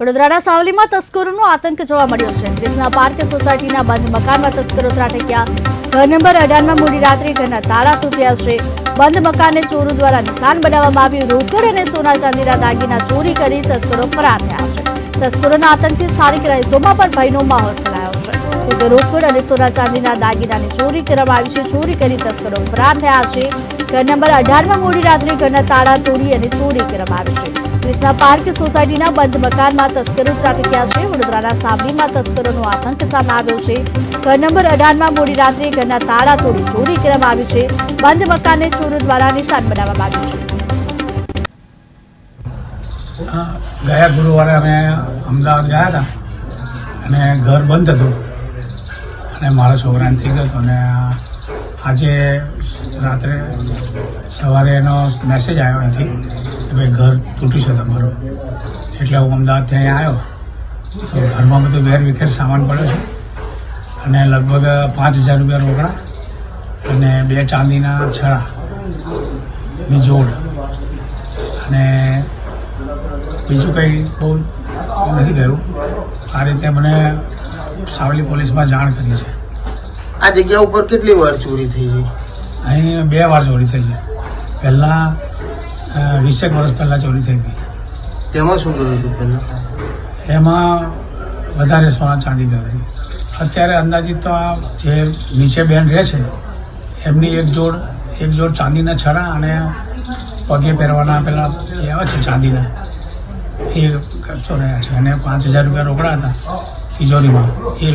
વડોદરાના સાવલીમાં તસ્કરોનો આતંક જોવા મળ્યો છે. ક્રિષ્ના પાર્ક સોસાયટીના બંધ મકાનમાં તસ્કરો ત્રાટક્યા. ઘર નંબર અઢારમાં મોડી રાત્રે ઘરના તાળા તૂટ્યા છે બંધ મકાનને ચોરો દ્વારા નિશાન બનાવવામાં આવ્યું. રોકડ અને સોના ચાંદીના દાગીના ચોરી કરી તસ્કરો ફરાર થયા છે. તસ્કરોના આતંકથી સ્થાનિક રહીશોમાં પણ ભયનો માહોલ ફેલાયો છે. રોકડ અને સોના ચાંદીના દાગીનાની ચોરી કરવામાં આવી છે. ચોરી કરી તસ્કરો ફરાર થયા છે. ઘર નંબર અઢારમાં મોડી રાત્રે ઘરના તાળા તોડી અને ચોરી કરવામાં આવી છે. ક્રિષ્ના પાર્ક સોસાયટીના બંધ મકાનમાં તસ્કરો ત્રાટક્યા છે. વડોદરાના સાવલીમાં તસ્કરોનો આતંક સામે આવ્યો છે. ઘર નંબર અઢારમાં મોડી રાત્રે ઘરના તાળા તોડી ચોરી કરવામાં આવી છે. બંધ મકાનને ચોરો દ્વારા નિશાન બનાવવામાં આવ્યું છે. ગયા ગુરુવારે અમે અમદાવાદ ગયા હતા. અને ઘર બંધ હતું. અને મારા છોકરાને થઈ ગયો હતો. અને આજે રાત્રે સવારે એનો મેસેજ આવ્યો અહીંથી કે ભાઈ ઘર તૂટ્યું છે તમારું. એટલે હું અમદાવાદ ત્યાં આવ્યો. તો ઘરમાં બધું વેર વિખેર સામાન પડ્યો છે. અને લગભગ પાંચ હજાર રૂપિયા રોકડા અને બે ચાંદીના છડા ની જોડ અને બીજું કંઈ બહુ નથી ગયું. આ રીતે મને સાવલી પોલીસમાં જાણ કરી છે. આ જગ્યા ઉપર કેટલી વાર ચોરી થઈ છે? અહીં બે વાર ચોરી થઈ છે. પહેલાં વીસેક વર્ષ પહેલાં ચોરી થઈ ગઈ તેમાં શું કર્યું હતું પહેલાં? એમાં વધારે સોના ચાંદી ગઈ હતી અત્યારે અંદાજિત તો આ જે નીચે બેન રહે છે એમની એક જોડ એક જોડ ચાંદીના છડા અને પગે પહેરવાના પેલા એવા છે ચાંદીના. એ ચોરાયા છે અને પાંચ હજાર રૂપિયા રોકડા હતા તિજોરીમાં. એ